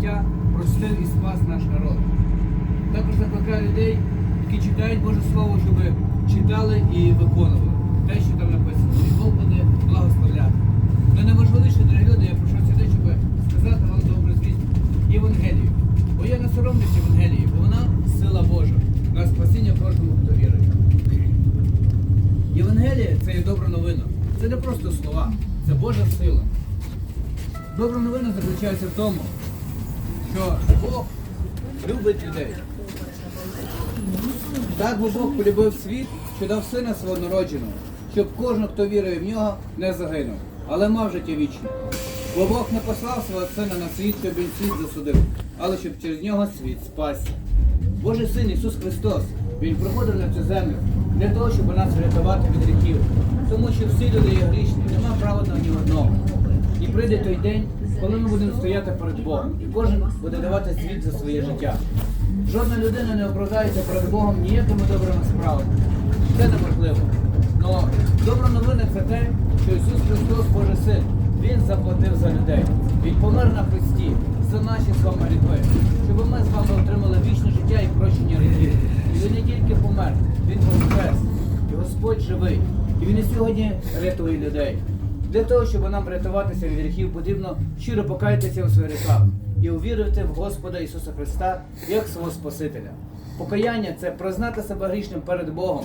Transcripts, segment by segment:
життя простив і спас наш народ. Також закликаю людей, які читають Боже Слово, щоб читали і виконували те, що там написано. І Бог буде благословляти. Но найважливіше, дорогі люди, я прошу сюди, щоб сказати вам добру звість Євангелію. Бо я не соромлюсь Євангелії, бо вона сила Божа на спасіння кожному, хто вірує. Євангелія це є добра новина. Це не просто слова, це Божа сила. Добра новина заключається в тому, що Бог любить людей. Так бо Бог полюбив світ, що дав сина свого народженого, щоб кожен, хто вірує в нього, не загинув, але мав життя вічне. Бо Бог не послав свого сина на світ, щоб він світ засудив, але щоб через нього світ спасся. Божий син Ісус Христос, Він приходив на цю землю для того, щоб нас врятувати від гріхів. Тому що всі люди є грішні, нема праведного ні одного. Прийде той день, коли ми будемо стояти перед Богом, і кожен буде давати звіт за своє життя. Жодна людина не оправдається перед Богом ніякими добрими справами. Це неможливо. Но добра новина це те, що Ісус Христос Божий Син, Він заплатив за людей. Він помер на Христі за наші з вами гріхи, щоб ми з вами отримали вічне життя і прощення гріхів. І Він не тільки помер, Він воскрес. І Господь живий. І Він і сьогодні рятує людей. Для того, щоб нам рятуватися від гріхів, потрібно щиро покаятися у своїх гріхах і увірити в Господа Ісуса Христа як свого Спасителя. Покаяння це признати себе грішним перед Богом,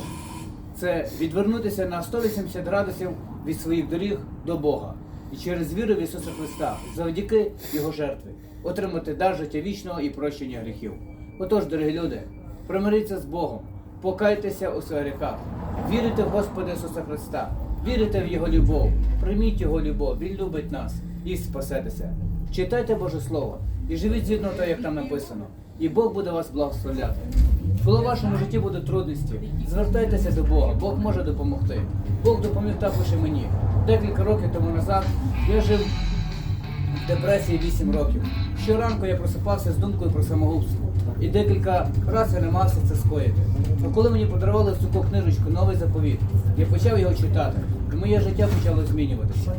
це відвернутися на 180 градусів від своїх доріг до Бога і через віру в Ісуса Христа, завдяки Його жертві, отримати дар життя вічного і прощення гріхів. Отож, дорогі люди, примиріться з Богом, покайтеся у своїх гріхах, вірите в Господа Ісуса Христа, вірите в Його любов, прийміть Його любов, Він любить нас і спасетеся. Читайте Боже Слово і живіть згідно того, як там написано, і Бог буде вас благословляти. Коли в вашому житті будуть трудності, звертайтеся до Бога, Бог може допомогти. Бог допоміг також і мені. Декілька років тому назад я жив в депресії 8 років. Щоранку я просипався з думкою про самогубство. І декілька разів я намагався це скоїти. А коли мені подарували цю книжечку новий заповіт, я почав його читати, і моє життя почало змінюватися.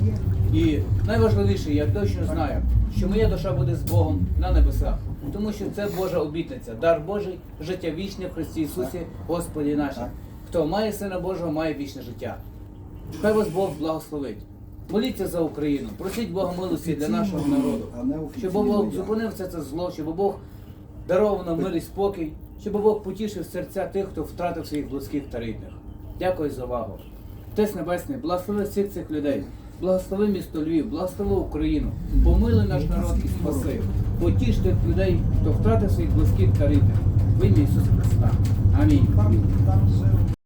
І найважливіше, я точно знаю, що моя душа буде з Богом на небесах, тому що це Божа обітниця, дар Божий, життя вічне в Христі Ісусі, Господі нашим. Хто має Сина Божого, має вічне життя. Хай вас Бог благословить. Моліться за Україну, просіть Бога милості для нашого народу, щоб Бог зупинив все це зло, щоб Бог дарував нам мир спокій, щоб Бог потішив серця тих, хто втратив своїх близьких та рідних. Дякую за увагу. Отець Небесний, благослови всіх цих людей, благослови місто Львів, благослови Україну, помили наш народ і спаси. Потіш тих людей, хто втратив своїх близьких та рідних. В ім'я Ісуса Христа. Амінь.